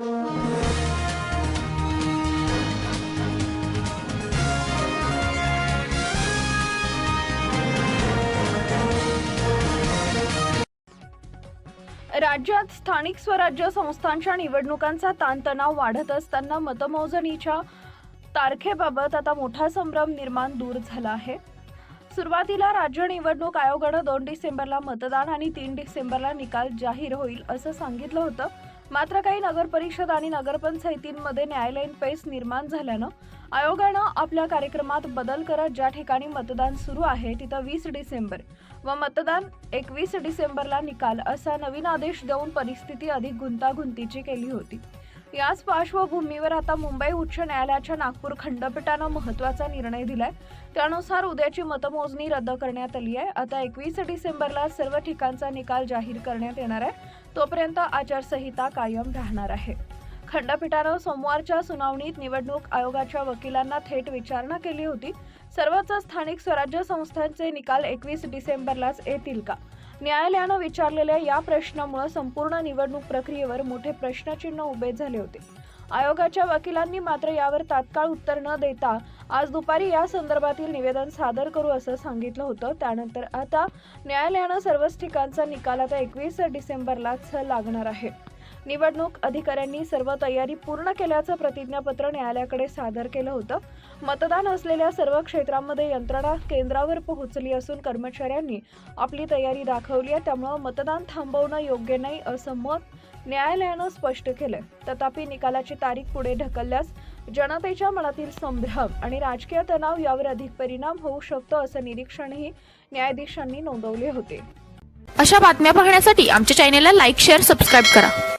राज्यात स्थानिक स्वराज्य संस्थांच्या निवडणुकांचा ताणतणाव वाढत असताना मतमोजणीच्या तारखेबाबत आता मोठा संभ्रम निर्माण दूर झाला आहे. सुरुवातीला राज्य निवडणूक आयोगानं दोन डिसेंबरला मतदान आणि तीन डिसेंबरला निकाल जाहीर होईल असं सांगितलं होतं. मात्र काही नगर परिषद आणि नगरपंचायतींमध्ये न्यायालयीन पेच निर्माण झाल्यानं आयोगानं आपल्या कार्यक्रमात बदल करत ज्या ठिकाणी मतदान सुरू आहे तिथं वीस डिसेंबर व मतदान एकवीस डिसेंबरला निकाल असा नवीन आदेश देऊन परिस्थिती अधिक गुंतागुंतीची केली होती. याच पार्श्वभूमीवर आता मुंबई उच्च न्यायालयाच्या नागपूर खंडपीठानं महत्त्वाचा निर्णय दिलाय. त्यानुसार उद्याची मतमोजणी रद्द करण्यात आली आहे. आता एकवीस डिसेंबरला सर्व ठिकाणचा निकाल जाहीर करण्यात येणार आहे. तोपर्यंत आचारसंहिता कायम राहणार आहे. खंडपीठानं सोमवारच्या सुनावणीत निवडणूक आयोगाच्या वकिलांना थेट विचारणा केली होती. सर्वच स्थानिक स्वराज्य संस्थांचे निकाल एकवीस डिसेंबरलाच येतील का? न्यायालयानं विचारलेल्या या प्रश्नामुळे संपूर्ण निवडणूक प्रक्रियेवर मोठे प्रश्नचिन्ह उभे झाले होते. आयोगाच्या वकिलांनी मात्र यावर तात्काळ उत्तर न देता आज दुपारी या संदर्भातील निवेदन सादर करू असं सांगितलं होतं. त्यानंतर आता न्यायालयानं सर्वच ठिकाणचा निकाल आता एकवीस डिसेंबरलाच लागणार आहे. निवडणूक अधिकाऱ्यांनी सर्व तयारी पूर्ण केल्याचं प्रतिज्ञापत्र न्यायालयाकडे सादर केलं होतं. मतदान असलेल्या सर्व क्षेत्रामध्ये यंत्रणा केंद्रावर पोहोचली असून कर्मचाऱ्यांनी आपली तयारी दाखवली आहे. त्यामुळं मतदान थांबवणं योग्य नाही असं मत न्यायालयानं स्पष्ट केलं तथापि निकालाची तारीख पुढे ढकलल्यास जनतेच्या मनातील संभ्रम आणि राजकीय तणाव यावर अधिक परिणाम होऊ शकतो असं निरीक्षणही न्यायाधीशांनी नोंदवले होते. अशा बातम्या पाहण्यासाठी आमच्या चॅनेलला लाईक शेअर सबस्क्राईब करा.